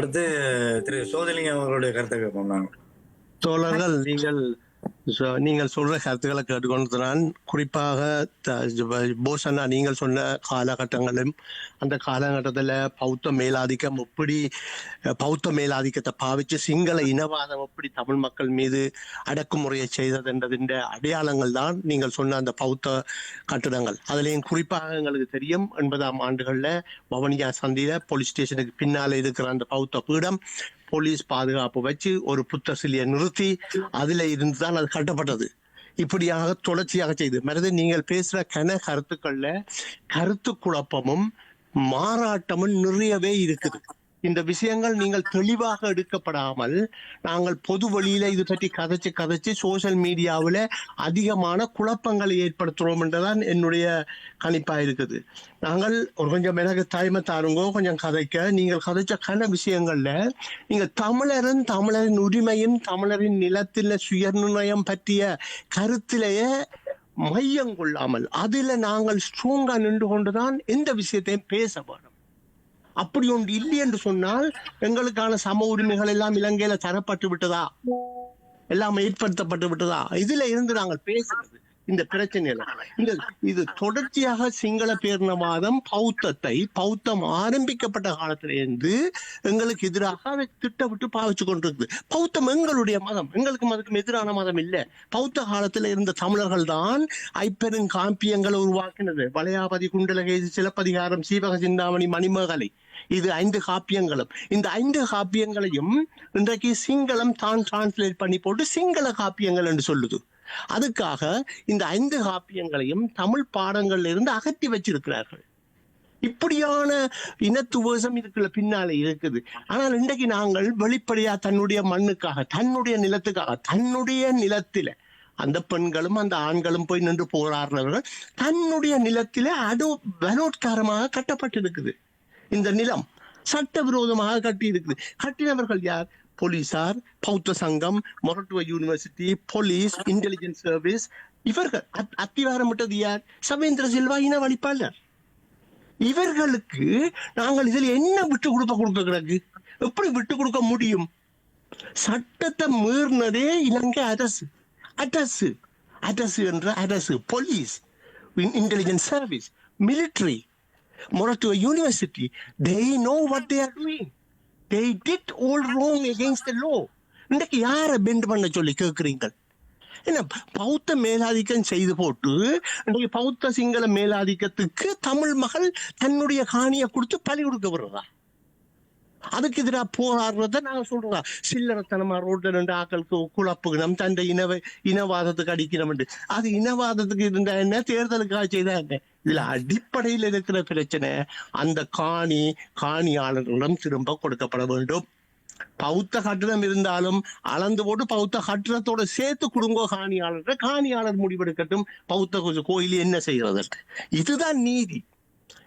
அடுத்து திரு சோதலிங்க அவர்களுடைய கருத்தை கேட்போம் நாங்கள். தோழர்கள் நீங்கள் நீங்கள் சொல்ற கருத்துக்களை கேட்டுக்கொண்டு நான் குறிப்பாக போசனா போசண்ணா நீங்கள் சொன்ன காலகட்டங்களும் அந்த காலகட்டத்தில் பௌத்த மேலாதிக்கம் எப்படி பௌத்த மேலாதிக்கத்தை பாவிச்சு சிங்கள இனவாதம் எப்படி தமிழ் மக்கள் மீது அடக்குமுறையை செய்தது என்றதின் அடையாளங்கள் தான் நீங்கள் சொன்ன அந்த பௌத்த கட்டிடங்கள். அதுலேயும் குறிப்பாக எங்களுக்கு தெரியும் எண்பதாம் ஆண்டுகளில் வவனியா சந்தியில போலீஸ் ஸ்டேஷனுக்கு பின்னால இருக்கிற அந்த பௌத்த பீடம் போலீஸ் பாதுகாப்பு வச்சு ஒரு புத்த சிலையை நிறுத்தி அதுல இருந்து தான் அது கட்டப்பட்டது இப்படியாக தொடர்ச்சியாக செய்து. மருது நீங்கள் பேசுற கன கருத்துக்கள்ல கருத்து குழப்பமும் மாறாட்டமும் நிறையவே இருக்குது. இந்த விஷயங்கள் நீங்கள் தெளிவாக எடுக்கப்படாமல் நாங்கள் பொது வழியில இது பற்றி கதைச்சு கதைச்சு சோஷியல் மீடியாவில் அதிகமான குழப்பங்களை ஏற்படுத்துறோம் என்றுதான் என்னுடைய கணிப்பா இருக்குது. நாங்கள் ஒரு கொஞ்சம் எனக்கு தாய்மை தாருங்கோ கொஞ்சம் கதைக்க. நீங்கள் கதைச்ச கன விஷயங்கள்ல நீங்க தமிழரின் தமிழரின் உரிமையும் தமிழரின் நிலத்தில சுயநிர்ணயம் பற்றிய கருத்திலேயே மையம் கொள்ளாமல் அதுல நாங்கள் ஸ்ட்ராங்கா நின்று கொண்டுதான் எந்த விஷயத்தையும் பேச வேணும் அப்படி ஒன்று இல்லை என்று சொன்னால் எங்களுக்கான சம உரிமைகள் எல்லாம் இலங்கையில தரப்பட்டு விட்டதா? எல்லாம் ஏற்படுத்தப்பட்டு விட்டதா? இதுல இருந்து நாங்கள் பேசுறது இந்த பிரச்சனையில. இந்த இது தொடர்ச்சியாக சிங்கள பேரினவாதம் பௌத்தத்தை பௌத்தம் ஆரம்பிக்கப்பட்ட காலத்துல இருந்து எங்களுக்கு எதிராக அதை திட்டமிட்டு பாவிச்சு கொண்டிருக்குது. பௌத்தம் எங்களுடைய மதம். எங்களுக்கு மதத்துக்கு எதிரான மதம் இல்ல. பௌத்த காலத்துல இருந்த தமிழர்கள் தான் ஐப்பெரும் காம்பியங்களை உருவாக்கினது. வளையாபதி குண்டலகேசி சிலப்பதிகாரம் சீவக சிந்தாமணி மணிமகலை. இது ஐந்து காப்பியங்களும். இந்த ஐந்து காப்பியங்களையும் இன்றைக்கு சிங்களம் தான் டிரான்ஸ்லேட் பண்ணி போட்டு சிங்கள காப்பியங்கள் என்று சொல்லுது. அதுக்காக இந்த ஐந்து காப்பியங்களையும் தமிழ் பாடங்கள்ல இருந்து அகற்றி வச்சிருக்கிறார்கள். இப்படியான இனத்துவசம் இதுக்குள்ள பின்னாலே இருக்குது. ஆனால் இன்றைக்கு நாங்கள் வெளிப்படையா தன்னுடைய மண்ணுக்காக தன்னுடைய நிலத்துக்காக தன்னுடைய நிலத்தில அந்த பெண்களும் அந்த ஆண்களும் போய் நின்று போராடுறவர்கள் தன்னுடைய நிலத்தில அடு பலோத்காரமாக கட்டப்பட்டிருக்குது. இந்த நிலம் சட்டவிரோதமாக கட்டி இருக்குது கட்டினவர்கள் யார்? போலீசார் பௌத்த சங்கம் Moratuwa university police intelligence service இவர்கள் அத்திவாரமிட்டது அத்திவாரம் யார்? சவேந்திர சில்வா இனவழிப்பாளர் இவர்களுக்கு நாங்கள் இதில் என்ன விட்டு கொடுக்க கொடுக்க கிடக்கு? எப்படி விட்டு கொடுக்க முடியும்? சட்டத்தை மீறினதே இலங்கை அரசு. அரசு. அரசு என்ற அரசு. Police intelligence service more to a University, they know what they are doing. They did all wrong against the law. இன்றைக்கு யாரை பெண்ட் பண்ண சொல்லி கேட்குறீங்கள் என்ன பௌத்த மேலாதிக்கம் செய்து போட்டு இன்றைக்கு பௌத்த சிங்கள மேலாதிக்கத்துக்கு தமிழ் மகள் தன்னுடைய காணியை கொடுத்து பலி கொடுக்க விடுறதா அதுக்கு எதிராக போராடுறத நாங்க சொல்றோம் சில்லறத்தனமா ரோட்ல ரெண்டு ஆக்களுக்கு குழப்புகணும் தண்டை இனவ இனவாதத்துக்கு அடிக்கணும் அது இனவாதத்துக்கு இருந்தா என்ன? தேர்தலுக்காக செய்தா இதுல அடிப்படையில் இருக்கிற பிரச்சனை அந்த காணி காணியாளர்களிடம் திரும்ப கொடுக்கப்பட வேண்டும். பௌத்த கட்டிடம் இருந்தாலும் அளந்து போட்டு பௌத்த கட்டணத்தோட சேர்த்து குடும்ப காணியாளர் காணியாளர் முடிவெடுக்கட்டும். பௌத்த கோயில் என்ன செய்கிறது? இதுதான் நீதி.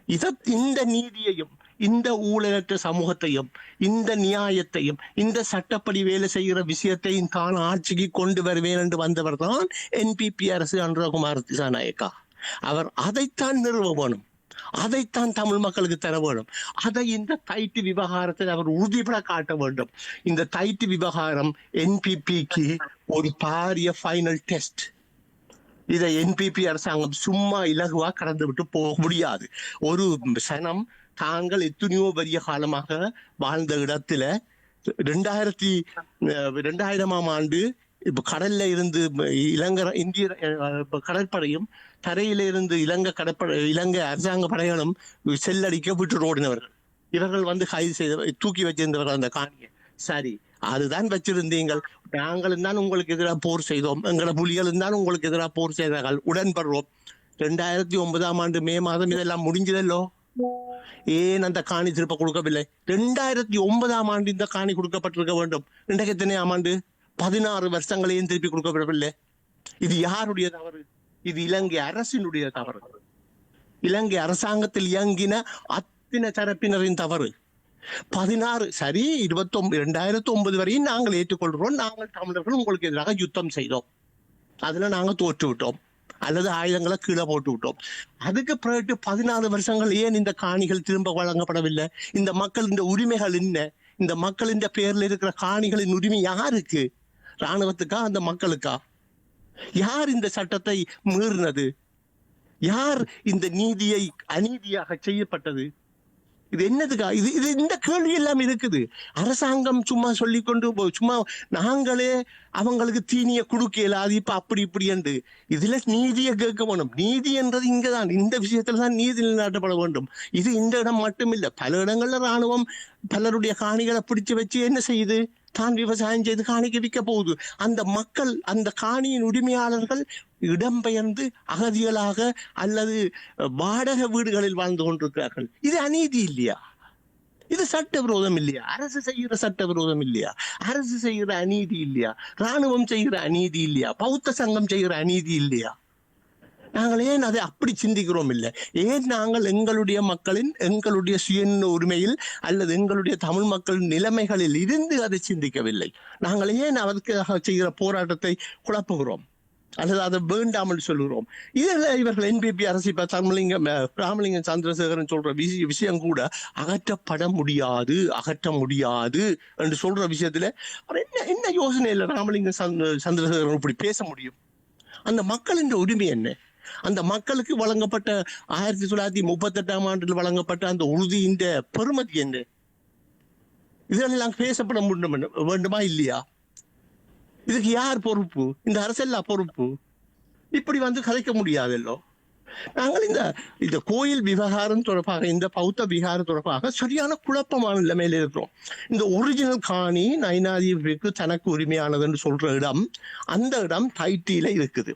இத இந்த நீதியையும் இந்த ஊழலற்ற சமூகத்தையும் இந்த நியாயத்தையும் இந்த சட்டப்படி வேலை செய்கிற விஷயத்தையும் தான் ஆட்சிக்கு கொண்டு வருவேன் என்று வந்தவர் தான் என்பிபி அரசு அன்றகுமார் திசாநாயக்கா. அவர் அதைத்தான் நிறுவ வேணும். அதைத்தான் தமிழ் மக்களுக்கு தர வேண்டும் அதை இந்த தைட்டு விவகாரத்தில் அவர் உறுதிபட காட்ட வேண்டும். இந்த தைட்டு விவகாரம் என்பிபிக்கு ஒரு பாரிய ஃபைனல் டெஸ்ட் இதை என்பிபி அரசாங்கம் சும்மா இலகுவா கடந்து விட்டு போக முடியாது. ஒரு சனம் தாங்கள் எத்தனையோ பெரிய காலமாக வாழ்ந்த இடத்துல ரெண்டாயிரத்தி ரெண்டாயிரமாம் ஆண்டு இப்ப கடல்ல இருந்து இலங்கை இந்திய கடற்படையும் தரையில இருந்து இலங்கை கடற்படை இலங்கை அரசாங்க படைகளும் செல்லடிக்க விட்டு ஓடினவர்கள். இவர்கள் வந்து கைது செய்த தூக்கி வச்சிருந்தவர்கள் அந்த காணியை. சரி அதுதான் வச்சிருந்தீங்கள். நாங்களும் தான் உங்களுக்கு எதிராக போர் செய்தோம். எங்களோட புலிகளும் தான் உங்களுக்கு எதிராக போர் செய்தார்கள். உடன்படுறோம் ரெண்டாயிரத்தி ஒன்பதாம் ஆண்டு மே மாதம் இதெல்லாம் முடிஞ்சதல்லோ? ஏன் அந்த காணி திருப்ப கொடுக்கவில்லை. ரெண்டாயிரத்தி ஒன்பதாம் ஆண்டு இந்த காணி கொடுக்கப்பட்டிருக்க வேண்டும். இன்றைக்கு எத்தனையாம் ஆண்டு? பதினாறு வருஷங்களையும் திருப்பி கொடுக்கப்படவில்லை. இது யாருடைய தவறு? இது இலங்கை அரசினுடைய தவறு. இலங்கை அரசாங்கத்தில் இயங்கின அத்தின தரப்பினரின் தவறு. பதினாறு சரி இருபத்தி ஒன்பது இரண்டாயிரத்தி ஒன்பது வரையும் நாங்கள் ஏற்றுக்கொள்கிறோம். நாங்கள் தமிழர்கள் உங்களுக்கு எதிராக யுத்தம் செய்தோம். அதுல நாங்க தோற்று விட்டோம் அல்லது ஆயுதங்களை கீழே போட்டு விட்டோம். அதுக்கு பிறகு பதினாலு வருஷங்கள் ஏன் இந்த காணிகள் திரும்ப வழங்கப்படவில்லை? இந்த மக்கள் இந்த உரிமைகள் என்ன? இந்த மக்களின் பேர்ல இருக்கிற காணிகளின் உரிமை யாருக்கு? ராணுவத்துக்கா அந்த மக்களுக்கா? யார் இந்த சட்டத்தை மீறினது? யார் இந்த நீதியை அநீதியாக செய்யப்பட்டது? இது என்னதுக்கா? இது இது இந்த கேள்வி எல்லாம் இருக்குது. அரசாங்கம் சும்மா சொல்லிக்கொண்டு போ- சும்மா நாங்களே அவங்களுக்கு தீனிய கொடுக்க அது இப்ப அப்படி இப்படி என்று இதுல நீதியை கேட்க வேணும். நீதி என்றது இங்கதான். இந்த விஷயத்துல தான் நீதி நிலைநாட்டப்பட வேண்டும். இது இந்த இடம் மட்டும் பல இடங்கள்ல ராணுவம் பலருடைய காணிகளை பிடிச்சு வச்சு என்ன செய்யுது? தான் விவசாயம் செய்து காணிக்கு விற்க போகுது. அந்த மக்கள் அந்த காணியின் உரிமையாளர்கள் இடம்பெயர்ந்து அகதிகளாக அல்லது வாடகை வீடுகளில் வாழ்ந்து கொண்டிருக்கிறார்கள். இது அநீதி இல்லையா? இது சட்டவிரோதம் இல்லையா? அரசு செய்கிற சட்டவிரோதம் இல்லையா? அரசு செய்கிற அநீதி இல்லையா? ராணுவம் செய்கிற அநீதி இல்லையா? பௌத்த சங்கம் செய்கிற அநீதி இல்லையா? நாங்கள் ஏன் அதை அப்படி சிந்திக்கிறோம் இல்லை? ஏன் நாங்கள் எங்களுடைய மக்களின் எங்களுடைய சுயன் உரிமையில் அல்லது எங்களுடைய தமிழ் மக்களின் நிலைமைகளில் இருந்து அதை சிந்திக்கவில்லை? நாங்கள் ஏன் அதற்காக செய்கிற போராட்டத்தை குழப்புகிறோம்? அல்லது அதை வேண்டாமல் சொல்கிறோம்? இதில் இவர்கள் என்பிபி அரசு இப்போ தமிழிங்கம் ராமலிங்கம் சந்திரசேகரன் சொல்ற விஷய- விஷயம் கூட அகற்றப்பட முடியாது அகற்ற முடியாது என்று சொல்ற விஷயத்துல அவர் என்ன என்ன யோசனை இல்லை ராமலிங்கம் சந்திரசேகரன் இப்படி பேச முடியும்? அந்த மக்களின் உரிமை என்ன? அந்த மக்களுக்கு வழங்கப்பட்ட ஆயிரத்தி தொள்ளாயிரத்தி முப்பத்தி எட்டாம் ஆண்டில் வழங்கப்பட்ட அந்த உறுதியின் பெருமதி என்ன? இதெல்லாம் பேசப்பட முடியும் வேண்டுமா இல்லையா? இதுக்கு யார் பொறுப்பு? இந்த அரசெல்லா பொறுப்பு? இப்படி வந்து கதைக்க முடியாதல்லோ? நாங்கள் இந்த இந்த கோயில் விவகாரம் தொடர்பாக இந்த பௌத்த விகாரம் தொடர்பாக சரியான குழப்பமான நிலைமையில இருக்கிறோம். இந்த ஒரிஜினல் காணி நைனாதீவுக்கு தனக்கு உரிமையானதுன்னு சொல்ற இடம் அந்த இடம் டைட்டில இருக்குது.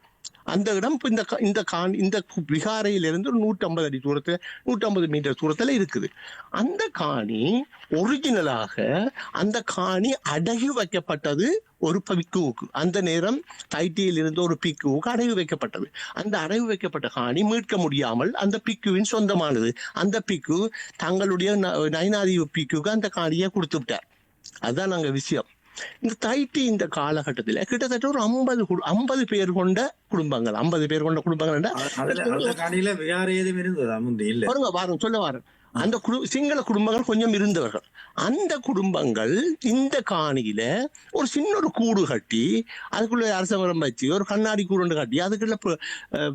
அந்த இடம் இந்த இந்த காணி இந்த விகாரையிலிருந்து ஒரு நூற்றம்பது அடி தூரத்தில் நூற்றம்பது மீட்டர் தூரத்தில் இருக்குது. அந்த காணி ஒரிஜினலாக அந்த காணி அடகு வைக்கப்பட்டது ஒரு பிக்குவுக்கு அந்த நேரம் தைட்டியில் இருந்து ஒரு பிக்குவுக்கு அடகு வைக்கப்பட்டது. அந்த அடகு வைக்கப்பட்ட காணி மீட்க முடியாமல் அந்த பிக்குவின் சொந்தமானது. அந்த பிக்கு தங்களுடைய ந- பிக்குவுக்கு அந்த காணியை கொடுத்து விட்டார். அதுதான் நாங்கள் விஷயம். இந்த தைட்டி இந்த காலகட்டத்தில் கிட்டத்தட்ட ஒரு ஐம்பது ஐம்பது பேர் கொண்ட குடும்பங்கள் ஐம்பது பேர் கொண்ட குடும்பங்கள் பாருங்க பாருங்க சொல்ல வரேன் அந்த குடு சிங்கள குடும்பங்கள் கொஞ்சம் இருந்தவர்கள். அந்த குடும்பங்கள் இந்த காணியில ஒரு சின்ன ஒரு கூடு கட்டி அதுக்குள்ள அரசமரம் வச்சு ஒரு கண்ணாடி கூடு கட்டி அதுக்குள்ள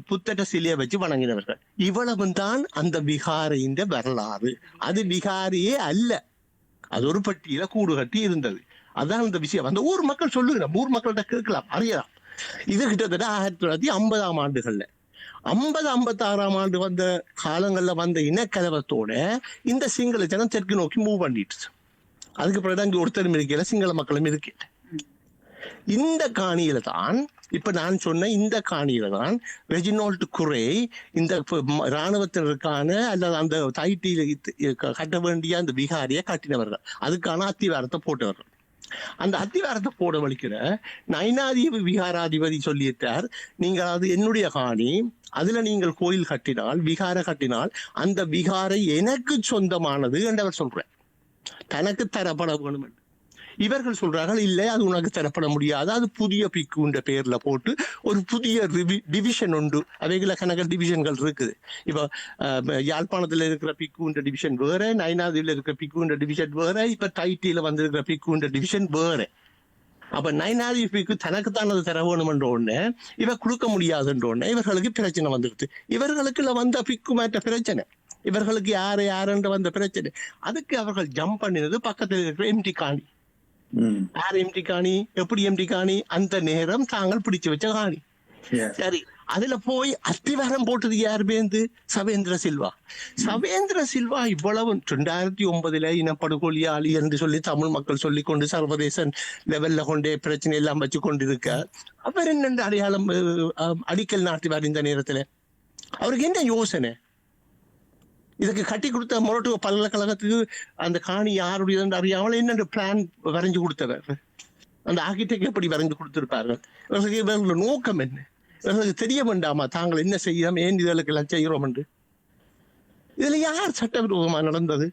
புத்தட்ட சிலையை வச்சு வணங்கினவர்கள். இவ்வளவு தான் அந்த விகாரையின் வரலாறு. அது விகாரியே அல்ல. அது ஒரு பட்டியல கூடு கட்டி இருந்தது. அதான் அந்த விஷயம். அந்த ஊர் மக்கள் சொல்லுங்க ஊர் மக்கள்கிட்ட கேட்கலாம். அறியலாம். இது கிட்டத்தட்ட ஆயிரத்தி தொள்ளாயிரத்தி ஐம்பதாம் ஆண்டுகள்ல. ஐம்பது ஐம்பத்தி ஆறாம் ஆண்டு வந்த காலங்கள்ல வந்த இனக்கலவத்தோட இந்த சிங்கள ஜனம் தெற்கு நோக்கி மூவ் பண்ணிட்டு அதுக்கு பிறகு இங்க ஒருத்தரும் இருக்கல சிங்கள மக்களும் இருக்க இந்த காணியில தான் இப்ப நான் சொன்ன இந்த காணியில தான் ரெஜினால்ட் குரே இந்த இராணுவத்தினருக்கான அல்லது அந்த தைட்டியில கட்ட வேண்டிய அந்த விகாரியை கட்டினவர்கள். அதுக்கான அத்திவாரத்தை போட்டவர்கள். அந்த அத்திவாரத்தை போட வலிக்கிற நைனாதீப விகாராதிபதி சொல்லிட்டார் நீங்கள் அது என்னுடைய காணி. அதுல நீங்கள் கோயில் கட்டினால் விகார கட்டினால் அந்த விகாரை எனக்கு சொந்தமானது என்று அவர் சொல்றார். தனக்கு தரப்பட வேணும் என்று. இவர்கள் சொல்றார்கள் இல்லை அது உனக்கு தரப்பட முடியாது. அது புதிய பிக்குன்ற பேர்ல போட்டு ஒரு புதிய டிவிஷன் உண்டு. அவைகள கணக்கு டிவிஷன்கள் இருக்குது. இப்போ யாழ்ப்பாணத்தில் யாழ்ப்பாணத்துல இருக்கிற பிக்குன்ற டிவிஷன் வேற நைனாதில இருக்கிற பிக்குன்ற டிவிஷன் வேற இப்ப டைட்டியில வந்திருக்கிற பிக்குன்ற டிவிஷன் வேற. அப்ப நைனாதி பிக்கு தனக்குத்தான் அது தர வேணும்ன்ற ஒண்ணு இவ கொடுக்க முடியாதுன்ற ஒண்ணு இவர்களுக்கு பிரச்சனை வந்துடுது. இவர்களுக்குள்ள வந்த பிக்கு மாற்ற பிரச்சனை. இவர்களுக்கு யாரு யாருன்ற வந்த பிரச்சனை. அதுக்கு அவர்கள் ஜம்ப் பண்ணினது பக்கத்தில் இருக்கிற எம்டி காணி. யார் எம்டி காணி? எப்படி எம்டி காணி? அந்த நேரம் தாங்கள் பிடிச்சு வச்ச காணி. சரி அதுல போய் அத்திவாரம் போட்டது யார் பேந்து சவேந்திர சில்வா. சவேந்திர சில்வா இவ்வளவு ரெண்டாயிரத்தி ஒன்பதுல இனப்படுகொலியாளி என்று சொல்லி தமிழ் மக்கள் சொல்லி கொண்டு சர்வதேச லெவல்ல கொண்டே பிரச்சனை எல்லாம் வச்சு கொண்டிருக்க அவர் என்ன அடையாளம் அடிக்கல் நாட்டுவார் இந்த நேரத்துல. அவருக்கு என்ன யோசனை? இதுக்கு கட்டி கொடுத்த மொரட்டுவ பல்கலைக்கழகத்துக்கு அந்த காணி யாருடையது அறியாமல் என்னென்ன பிளான் வரைஞ்சு கொடுத்தவர். அந்த ஆர்கிடெக்ட் எப்படி வரைஞ்சு கொடுத்துருப்பார்கள்? இவர்களுக்கு இவர்களோட நோக்கம் என்ன? இவர்களுக்கு தெரிய வேண்டாமா? தாங்கள் என்ன செய்யறோம் ஏன் இதற்கு எல்லாம் செய்கிறோம் என்று? இதுல யார் சட்டவிரோதமா நடந்தது?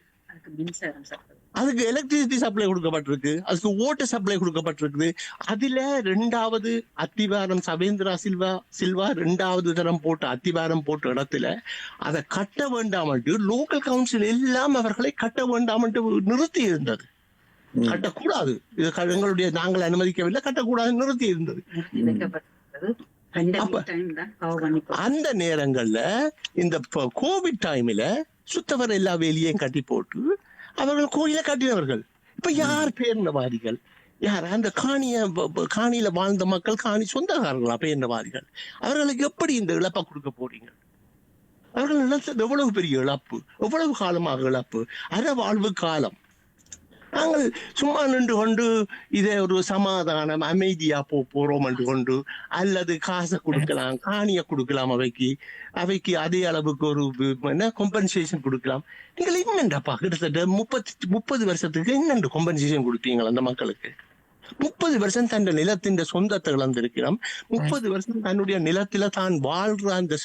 மின்சாரம் சட்டம் அதுக்கு எலக்ட்ரிசிட்டி சப்ளை கொடுக்கப்பட்டிருக்கு. அதுக்கு வாட்டர் சப்ளை கொடுக்கப்பட்டிருக்குது அதுல ரெண்டாவது அத்திவாரம் சவேந்திரா சில்வா சில்வா ரெண்டாவது தரம் போட்ட அத்திவாரம் போட்ட இடத்துல அதை கட்ட வேண்டாமட்டு லோக்கல் கவுன்சில் எல்லாம் அவர்களை கட்ட வேண்டாமட்டு நிறுத்தி இருந்தது. கட்டக்கூடாது. இது எங்களுடைய நாங்கள் அனுமதிக்கவில்லை. கட்டக்கூடாது நிறுத்தி இருந்தது. அந்த நேரங்கள்ல இந்த கோவிட் டைம்ல சுத்தவர எல்லா வேலையும் கட்டி போட்டு அவர்கள் கோயிலை கட்டினவர்கள். இப்ப யார் பேரினவாதிகள்? யார்? அந்த காணிய காணியில வாழ்ந்த மக்கள் காணி சொந்தக்காரர்களா பேரினவாதிகள்? அவர்களுக்கு எப்படி இந்த இழப்பை கொடுக்க போறீங்க? அவர்கள் நிலத்தது எவ்வளவு பெரிய இழப்பு? எவ்வளவு காலமாக இழப்பு? அற வாழ்வு காலம். நாங்கள் சும்மா நின்று கொண்டு இதை ஒரு சமாதானம் அமைதியா போ போறோம் என்று கொண்டு அல்லது காசை கொடுக்கலாம் காணியை கொடுக்கலாம் அவைக்கு. அவைக்கு அதே அளவுக்கு ஒரு என்ன கொம்பன்சேஷன் கொடுக்கலாம். நீங்கள் என்னண்டாப்பா கிட்டத்தட்ட முப்பத்தி முப்பது வருஷத்துக்கு என்னண்டு கொம்பன்சேஷன் கொடுத்தீங்க அந்த மக்களுக்கு? முப்பது வருஷம் தன் நிலத்தின் சொந்தத்தை இழந்திருக்கிறோம். முப்பது வருஷம் தன்னுடைய நிலத்தில தான் வாழ்ற அந்த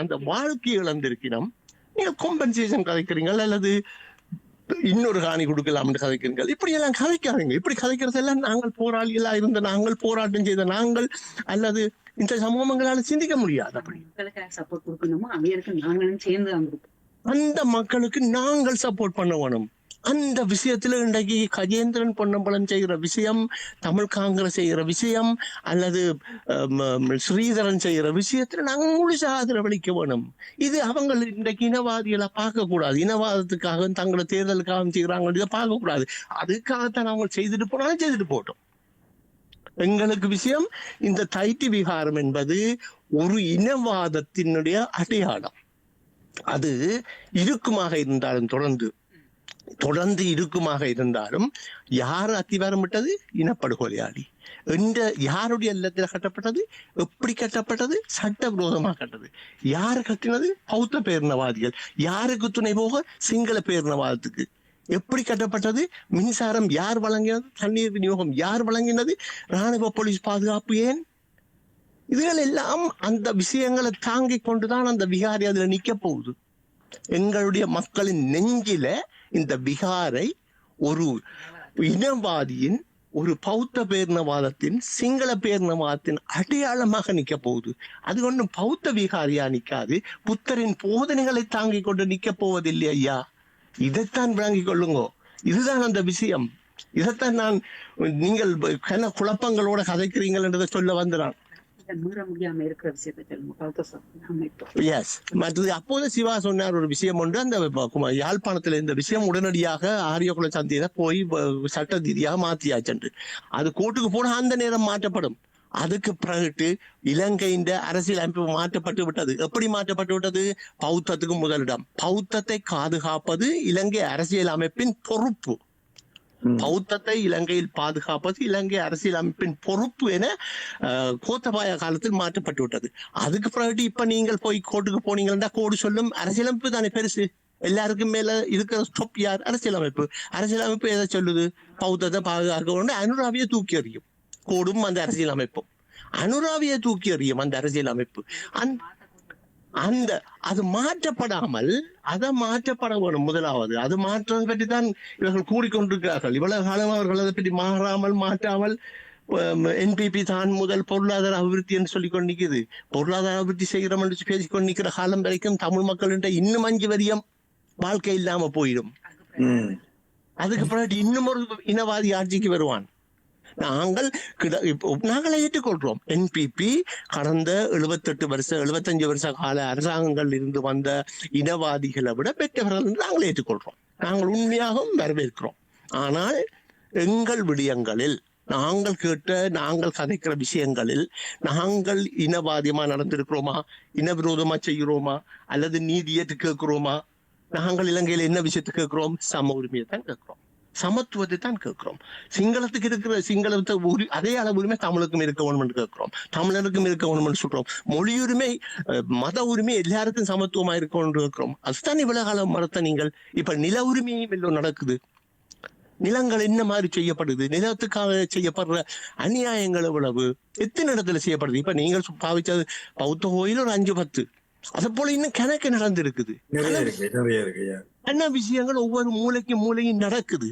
அந்த வாழ்க்கையை இழந்திருக்கிறோம். நீங்க கொம்பன்சேஷன் கதைக்கிறீங்க அல்லது இன்னொரு காணி கொடுக்கலாம்னு கதைக்கிறீர்கள் இப்படி எல்லாம் கதைக்காதீங்க இப்படி கதைக்கிறதெல்லாம் நாங்கள் போராளிகளா இருந்த நாங்கள் போராட்டம் செய்த நாங்கள் அல்லது இந்த சமூகங்களால சிந்திக்க முடியாது அப்படி. சப்போர்ட் கொடுக்கணுமோ? அவையருக்கு நாங்களும் சேர்ந்து அந்த மக்களுக்கு நாங்கள் சப்போர்ட் பண்ண வேணும். அந்த விஷயத்துல இன்றைக்கு கஜேந்திரன் பொன்னம்பலம் செய்கிற விஷயம் தமிழ் காங்கிரஸ் செய்கிற விஷயம் அல்லது ஸ்ரீதரன் செய்கிற விஷயத்துல நாங்கள் முழுசாக ஆதரவளிக்க வேணும். இது அவங்க இன்றைக்கு இனவாதிகளை பார்க்கக்கூடாது. இனவாதத்துக்காக தங்களை தேர்தலுக்காக செய்கிறாங்க இதை பார்க்கக்கூடாது. அதுக்காகத்தான் அவங்க செய்துட்டு போனாலும் செய்துட்டு போட்டோம். எங்களுக்கு விஷயம் இந்த தைட்டி விகாரம் என்பது ஒரு இனவாதத்தினுடைய அடையாளம். அது இருக்குமாக இருந்தாலும் தொடர்ந்து தொடர்ந்து இருக்குமாக இருந்தாலும் யார் அத்திவாரம் விட்டது? இனப்படுகொலையாளி. என்ற யாருடைய இல்லத்தில் கட்டப்பட்டது? எப்படி கட்டப்பட்டது? சட்டவிரோதமாக கட்டது யார் கட்டினது? பௌத்த பேரினவாதிகள். யாருக்கு துணை போக? சிங்கள பேரினவாதத்துக்கு. எப்படி கட்டப்பட்டது? மின்சாரம் யார் வழங்கினது? தண்ணீர் விநியோகம் யார் வழங்கினது? ராணுவ போலீஸ் பாதுகாப்பு ஏன்? இதுகள் எல்லாம் அந்த விஷயங்களை தாங்கிக் கொண்டுதான் அந்த விகாரி அதுல நிக்க போகுது. எங்களுடைய மக்களின் நெஞ்சில இந்த விகாரை ஒரு இனவாதியின் ஒரு பௌத்த பேர்ணவாதத்தின் சிங்கள பேர்ணவாதத்தின் அடையாளமாக நிக்க போகுது. அது ஒன்றும் பௌத்த விகாரியா நிக்காது. புத்தரின் போதனைகளை தாங்கிக் கொண்டு நிற்க போவதில்லை ஐயா. இதைத்தான் விளங்கிக் கொள்ளுங்கோ. இதுதான் அந்த விஷயம். இதைத்தான் நான் நீங்கள் குழப்பங்களோட கதைக்கிறீங்கள் என்றதை சொல்ல வந்தான் மீற முடியாம இருக்கிற விஷயத்தை எஸ் மற்றது அப்போது சிவா சொன்னார் ஒரு விஷயம் ஒன்று. அந்த யாழ்ப்பாணத்துல இந்த விஷயம் உடனடியாக ஆரியகுல சந்தையில போய் சட்ட ரீதியாக மாத்தியாச்சு அது கோர்ட்டுக்கு போனா அந்த நேரம் மாற்றப்படும். அதுக்கு பிறகு இலங்கையின் அரசியல் அமைப்பு மாற்றப்பட்டு விட்டது. எப்படி மாற்றப்பட்டு விட்டது? பௌத்தத்துக்கு முதலிடம். பௌத்தத்தை பாதுகாப்பது இலங்கை அரசியல் அமைப்பின் பொறுப்பு. பௌத்தத்தை இலங்கையில் பாதுகாப்பது இலங்கை அரசியல் அமைப்பின் பொறுப்பு என கோத்தபாய காலத்தில் மாற்றப்பட்டு விட்டது. அதுக்கு பிறகு இப்ப நீங்கள் போய் கோர்ட்டுக்கு போனீங்கன்னா கோடு சொல்லும் அரசியலமைப்பு தானே பெருசு. எல்லாருக்கும் மேல இருக்கிற ஸ்டொப் யார்? அரசியலமைப்பு. அரசியலமைப்பு எதை சொல்லுது? பௌத்தத்தை பாதுகாக்க அனுராவியை தூக்கி எறியும். கோடும் அந்த அரசியலமைப்பும். அனுராவியை தூக்கி எறியும் அந்த அரசியலமைப்பு. அந்த அந்த அது மாற்றப்படாமல் அதை மாற்றப்பட வேணும் முதலாவது. அது மாற்றம் பற்றி தான் இவர்கள் கூறிக்கொண்டிருக்கிறார்கள். இவ்வளவு காலம் அவர்கள் அதை பற்றி மாறாமல் மாற்றாமல் என்பிபி தான் முதல் பொருளாதார அபிவிருத்தி என்று சொல்லிக் கொண்டு நிற்குது. பொருளாதார அபிவிருத்தி செய்கிறோம் என்று பேசிக் கொண்டு நிற்கிற காலம் வரைக்கும் தமிழ் மக்கள்கிட்ட இன்னும் அஞ்சு வரியம் வாழ்க்கை இல்லாம போயிடும். அதுக்கு பிறகு இன்னும் ஒரு இனவாதி ஆட்சிக்கு வருவான். நாங்கள் கிட- ஏற்றுக்கொள்கிறோம் என்பிபி கடந்த எழுபத்தெட்டு வருஷம் எழுபத்தஞ்சு வருஷ கால அரசாங்கங்கள் இருந்து வந்த இனவாதிகளை விட பெற்றவர்கள் நாங்கள் ஏற்றுக்கொள்றோம். நாங்கள் உண்மையாகவும் வரவேற்கிறோம். ஆனால் எங்கள் விடயங்களில் நாங்கள் கேட்ட நாங்கள் கதைக்கிற விஷயங்களில் நாங்கள் இனவாதியமா நடந்திருக்கிறோமா? இனவிரோதமா செய்கிறோமா? அல்லது நீதியேற்று கேட்கிறோமா? நாங்கள் இலங்கையில என்ன விஷயத்தை கேட்கிறோம்? சம உரிமையை தான் கேட்கிறோம். சமத்துவத்தை தான் கேட்கிறோம். சிங்களத்துக்கு இருக்கிற சிங்களத்தை உரி அதே அளவு உரிமை தமிழுக்கும் இருக்க வேணும்னு கேட்கிறோம். தமிழருக்கும் இருக்க வேணும்னு சொல்றோம். மொழி உரிமை மத உரிமை எல்லாருக்கும் சமத்துவமா இருக்கணும்னு கேட்கிறோம். அதுதான் இவ்வளவு காலம் மறுத்த நீங்கள்? இப்ப நில உரிமையும் இல்லை நடக்குது. நிலங்கள் என்ன மாதிரி செய்யப்படுது? நிலத்துக்காக செய்யப்படுற அநியாயங்கள் எவ்வளவு? எத்தனை இடத்துல செய்யப்படுது? இப்ப நீங்கள் பாவிச்சது பௌத்த கோயில் ஒரு அஞ்சு பத்து. அது போல இன்னும் கணக்கு நடந்திருக்குது. என்ன விஷயங்கள் ஒவ்வொரு மூலைக்கும் மூலையும் நடக்குது.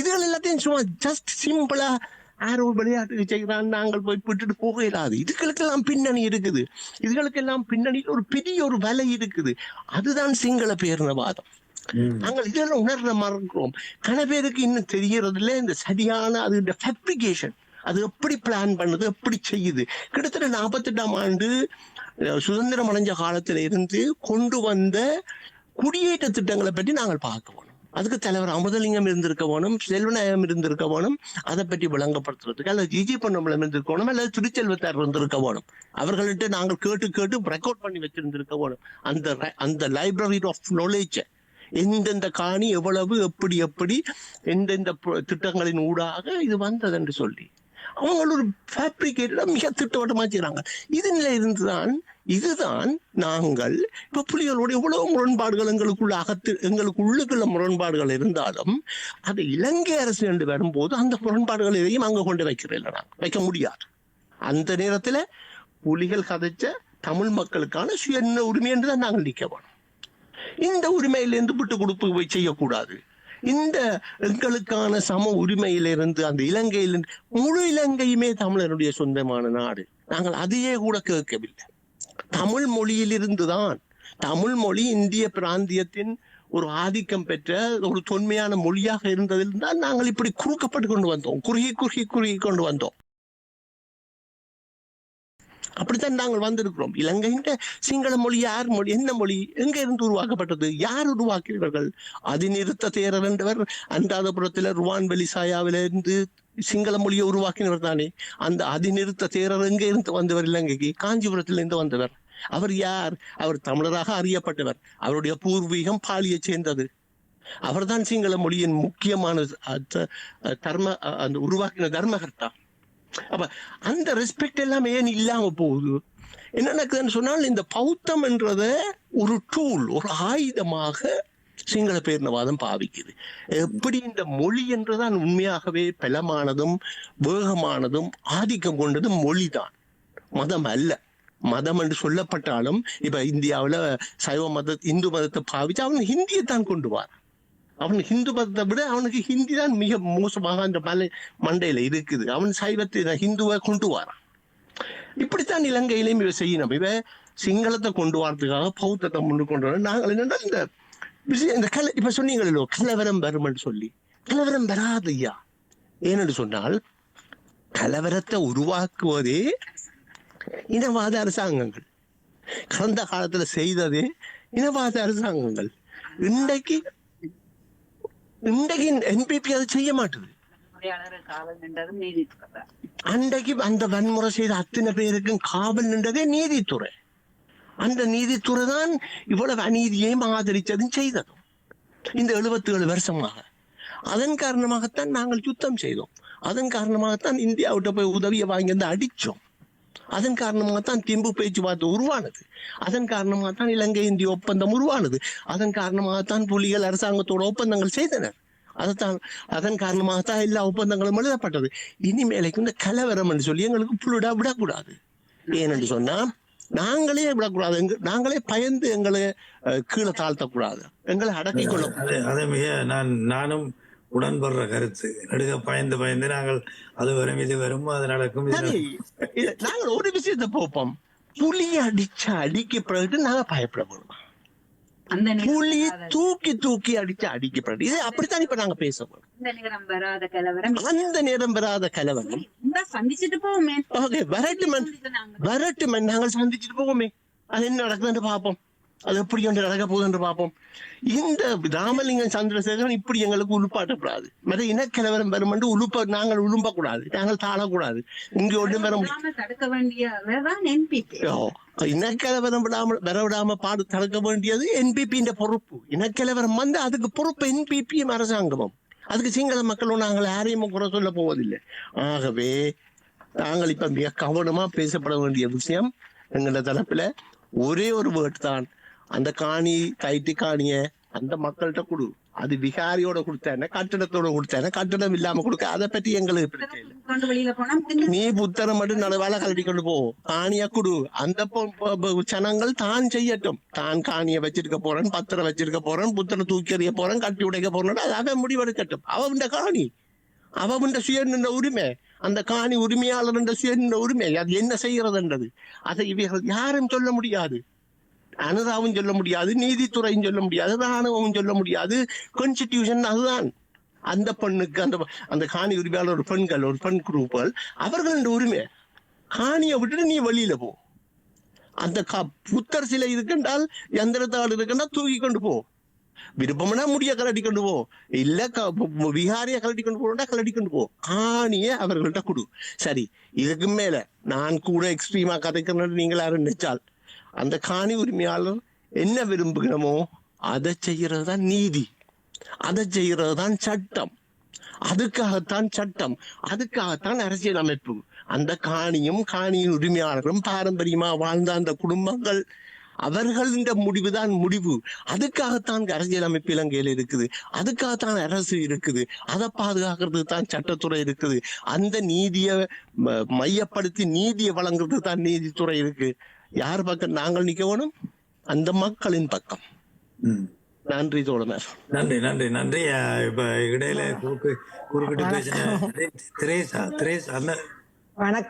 இதுகள் எல்லாத்தையும் சும்மா ஜஸ்ட் சிம்பிளா ஆரோ விளையாட்டுக்கு செய்கிறான் நாங்கள் போய் விட்டுட்டு போக இயலாது இதுகளுக்கெல்லாம் பின்னணி இருக்குது. இதுகளுக்கெல்லாம் பின்னணியில் ஒரு பெரிய ஒரு வலை இருக்குது. அதுதான் சிங்கள பேரினவாதம். நாங்கள் இதெல்லாம் உணர்ற மாதிரி இருக்கிறோம் கன பேருக்கு இன்னும் தெரியறதுல இந்த சரியான அது இந்த ஃபேப்ரிகேஷன் அது எப்படி பிளான் பண்ணுது எப்படி செய்யுது? கிட்டத்தட்ட நாற்பத்தெட்டாம் ஆண்டு சுதந்திரம் அடைஞ்ச காலத்துல இருந்து கொண்டு வந்த குடியேற்ற திட்டங்களை பற்றி நாங்கள் பார்க்க வேணும். அதுக்கு தலைவர் அமுதலிங்கம் இருந்திருக்க வேணும் செல்வநாயகம் இருந்திருக்க வேணும் அதை பற்றி விளங்கப்படுத்துறதுக்கு அல்லது ஜிஜி பொன்னம்பலம் இருந்திருக்க அல்லது திருச்செல்வத்தார் இருந்திருக்க வேணும். அவர்கள்ட்ட நாங்கள் கேட்டு கேட்டு ரெக்கார்ட் பண்ணி வச்சிருந்திருக்க வேணும். அந்த அந்த லைப்ரரி ஆஃப் நாலேஜ் எந்தெந்த காணி எவ்வளவு எப்படி எப்படி எந்தெந்த திட்டங்களின் ஊடாக இது வந்தது என்று சொல்லி. அவங்களோட ஒரு ஃபேப்ரிகேட்டட மிக திட்டவட்டமா செய்றாங்க. இதுல இருந்துதான் இதுதான் நாங்கள் இப்ப புலிகளுடைய எவ்வளவு முரண்பாடுகள் எங்களுக்குள்ள அகத்து எங்களுக்கு உள்ளுக்குள்ள முரண்பாடுகள் இருந்தாலும் அது இலங்கை அரசு என்று வரும்போது அந்த முரண்பாடுகள் எதையும் அங்க கொண்டு வைக்கிறதில்ல நாங்கள் வைக்க முடியாது. அந்த நேரத்துல புலிகள் கதைச்ச தமிழ் மக்களுக்கான சுயன்ன உரிமை என்று தான் நாங்கள் நிற்க வேணும். இந்த உரிமையிலிருந்து விட்டு கொடுப்பு செய்யக்கூடாது. இந்த எங்களுக்கான சம உரிமையிலிருந்து அந்த இலங்கையிலிருந்து முழு இலங்கையுமே தமிழருடைய சொந்தமான நாடு. நாங்கள் அதையே கூட கேட்கவில்லை. தமிழ் மொழியிலிருந்து தான் தமிழ் மொழி இந்திய பிராந்தியத்தின் ஒரு ஆதிக்கம் பெற்ற ஒரு தொன்மையான மொழியாக இருந்ததில் தான் நாங்கள் இப்படி குறுக்கப்பட்டு கொண்டு வந்தோம். குறுகி குறுகி குறுகி கொண்டு வந்தோம். அப்படித்தான் நாங்கள் வந்திருக்கிறோம். இலங்கைன்ற சிங்கள மொழி யார் மொழி என்ன மொழி எங்க இருந்து உருவாக்கப்பட்டது யார் உருவாக்கியவர்கள்? அதிநிறுத்த தேரர் என்றவர் அன்றாதபுரத்தில் ருவான் வெலிசாயாவிலிருந்து சிங்கள மொழியை உருவாக்கினவர் தானே. அந்த அதிநிறுத்த தேரர் எங்க இருந்து வந்தவர் இலங்கைக்கு? காஞ்சிபுரத்திலிருந்து வந்தவர். அவர் யார்? அவர் தமிழராக அறியப்பட்டவர். அவருடைய பூர்வீகம் பாலியை சேர்ந்தது. அவர்தான் சிங்கள மொழியின் முக்கியமான தர்ம அந்த உருவாக்கின தர்மகர்த்தா. அப்ப அந்த ரெஸ்பெக்ட் எல்லாம் ஏன் இல்லாம போகுது? என்ன நடக்குதுன்னு சொன்னால் இந்த பௌத்தம் என்றத ஒரு டூல் ஒரு ஆயுதமாக சிங்கள பேரினவாதம் பாவிக்குது. எப்படி இந்த மொழி என்றுதான் உண்மையாகவே பலமானதும் வேகமானதும் ஆதிக்கம் கொண்டதும் மொழிதான். மதம் அல்ல. மதம் என்று சொல்லப்பட்டாலும் இப்ப இந்தியாவுல சைவ மத இந்து மதத்தை பாவிச்சு அவன் ஹிந்தியை தான் கொண்டு வரான். அவன் ஹிந்து மதத்தை விட அவனுக்கு ஹிந்தி தான் மிக மோசமாக அந்த மலை மண்டையில இருக்குது. அவன் சைவத்தை ஹிந்துவை கொண்டு வாரான். இப்படித்தான் இலங்கையிலையும் இவ செய்யணும். இவ சிங்களத்தை கொண்டு வரதுக்காக பௌத்தத்தை முன்னு கொண்டு வர நாங்கள் என்னன்னா இந்த விஷயம் இந்த கல இப்ப சொன்னீங்களோ கலவரம் வரும்னு சொல்லி. கலவரம் வராது ஐயா ஏனென்று சொன்னால் கலவரத்தை உருவாக்குவதே இனவாத அரசாங்கங்கள். கடந்த காலத்துல செய்ததே இனவாத அரசாங்கங்கள். இன்றைக்கு இன்றைக்கு என்பிபி அதை செய்ய மாட்டுது. அன்றைக்கு அந்த வன்முறை செய்த அத்தனை பேருக்கும் காவல் நின்றதே நீதித்துறை. அந்த நீதித்துறை தான் இவ்வளவு அநீதியையும் ஆதரிச்சதும் செய்ததும். இந்த 77 ஏழு வருஷமாக. அதன் காரணமாகத்தான் நாங்கள் யுத்தம் செய்தோம். அதன் காரணமாகத்தான் இந்தியாவிட்ட போய் உதவியை வாங்கி வந்து அடிச்சோம் அதன் காரணமாகத்தான் திம்பு பேச்சுவார்த்தை உருவானது. அதன் காரணமாகத்தான் இலங்கை இந்திய ஒப்பந்தம் உருவானது. அதன் காரணமாகத்தான் புலிகள் அரசாங்கத்தோட ஒப்பந்தங்கள் செய்தனர் அதைத்தான் அதன் காரணமாகத்தான் எல்லா ஒப்பந்தங்களும் எழுதப்பட்டது. இனிமேலைக்கு இந்த கலவரம் என்று சொல்லி எங்களுக்கு புள்ளிடா விடக்கூடாது. ஏனென்று சொன்னா நாங்களே விடக்கூடாது. எங்க- நாங்களே பயந்து எங்களை கீழே தாழ்த்தக்கூடாது. எங்களை அடக்கிக் கொள்ள அது அது மிக நான் நானும் உடன்படுற கருத்து. நடுக பயந்து பயந்து நாங்கள் அது வரும் இது வரும் அது நடக்கும் நாங்கள் ஒரு விஷயத்தை பார்ப்போம். புலி அடிச்ச அடிக்க பிறகு நாங்க பயப்படப்படுவோம் அந்த நேரம் புலி வராத- தூக்கி தூக்கி அடிச்சு அடிக்கப்படுது இது அப்படித்தான் இப்ப நாங்க பேசப்படும் அந்த நேரம் வராத கலவரம். அந்த நேரம் பெறாத கலவரம். சந்திச்சுட்டு போவோமே. ஓகே வரட்டும். நாங்கள் சந்திச்சுட்டு போவோமே. அது என்ன நடக்குதுன்னு பார்ப்போம். அது எப்படி ஒன்று நடக்க போகுதுன்னு பார்ப்போம். இந்த ராமலிங்கம் சந்திரசேகரன் இப்படி எங்களுக்கு உழுப்பாட்டக்கூடாது. மற்ற இனக்கலவரம் வருமென்று உழுப்ப நாங்கள் உழும்பக்கூடாது. நாங்கள் தாழக்கூடாது. இங்க ஒன்றும் வர முடியும் இனக்கலவரம் விடாமல் வர விடாம பாடு தடுக்க வேண்டியது என்பிபியின் பொறுப்பு. இனக்கலவரம் வந்து அதுக்கு பொறுப்பு என்பிபியும் அரசாங்கமும். அதுக்கு சிங்கள மக்களும் நாங்கள் யாரையும் குறை சொல்ல போவதில்லை. ஆகவே நாங்கள் இப்ப மிக கவனமா பேசப்பட வேண்டிய விஷயம் எங்கள தரப்புல ஒரே ஒரு வேர்ட் தான். அந்த காணி தைட்டு காணிய அந்த மக்கள்கிட்ட கொடு. அது விகாரியோட கொடுத்தானே கட்டிடத்தோட கொடுத்தானே கட்டிடம் இல்லாம கொடுக்க. அதை பத்தி எங்களுக்கு பிரச்சனை நீ புத்தரை மட்டும் நடுவால கழட்டி கொண்டு போ. காணிய குடு. அந்த ஜனங்கள் தான் செய்யட்டும். தான் காணிய வச்சிருக்க போறேன் பத்திரம் வச்சிருக்க போறேன் புத்தரை தூக்கி எறிய போறேன் கட்டி உடைக்க போறேன் அது அவன் முடிவெடுக்கட்டும். அவன் காணி. அவன் சுயநின்ற உரிமை. அந்த காணி உரிமையாளர் சுயநின்ற உரிமை. அது என்ன செய்யறதுன்றது அதை இவர்கள் யாரும் சொல்ல முடியாது. அனுதாவும் சொல்ல முடியாது நீதித்துறையும் சொல்ல முடியாது ராணுவமும் சொல்ல முடியாது. கான்ஸ்டிடியூஷன் அதுதான். அந்த பெண்ணுக்கு அந்த அந்த காணி உரிமையாளர் ஒரு பெண்கள் ஒரு பெண் குரூப்புகள் அவர்களோட உரிமை. காணியை விட்டுட்டு நீ வெளியில போ. அந்த க- புத்தர் சிலை இருக்கின்றால் எந்திரத்தாள் இருக்குன்னா தூக்கி கொண்டு போ. விருப்பம்னா முடிய கலட்டி கொண்டு போ. இல்ல விகாரிய கலட்டி கொண்டு போனா கலட்டி கொண்டு போ. காணிய அவர்கள்ட்ட கொடு. சரி இதுக்கு மேல நான் கூட எக்ஸ்ட்ரீமா கதைக்கிறேன் நீங்கள் யாரும் நினைச்சால் அந்த காணி உரிமையாளர் என்ன விரும்புகிறோமோ அதை செய்யறது தான் நீதி. அதை செய்யறது தான் சட்டம். அதுக்காகத்தான் சட்டம். அதுக்காகத்தான் அரசியல் அமைப்பு. அந்த காணியும் காணியின் உரிமையாளரும் பாரம்பரியமா வாழ்ந்த அந்த குடும்பங்கள் அவர்களின் முடிவுதான் முடிவு. அதுக்காகத்தான் அரசியல் அமைப்பு இலங்கையில் இருக்குது. அதுக்காகத்தான் அரசு இருக்குது. அதை பாதுகாக்கிறதுக்கு தான் சட்டத்துறை இருக்குது. அந்த நீதியை ம- மையப்படுத்தி நீதியை வழங்குறது தான் நீதித்துறை இருக்கு. யார் பக்கம் நாங்கள் நிக்க வேணும்? அந்த மக்களின் பக்கம். ம். நன்றி தோழனர் நன்றி நன்றி நன்றி. இப்ப இடையில குறுக்கு குறுக்கிட்டு பேசின திரேசா திரேசா அந்த வணக்கம்.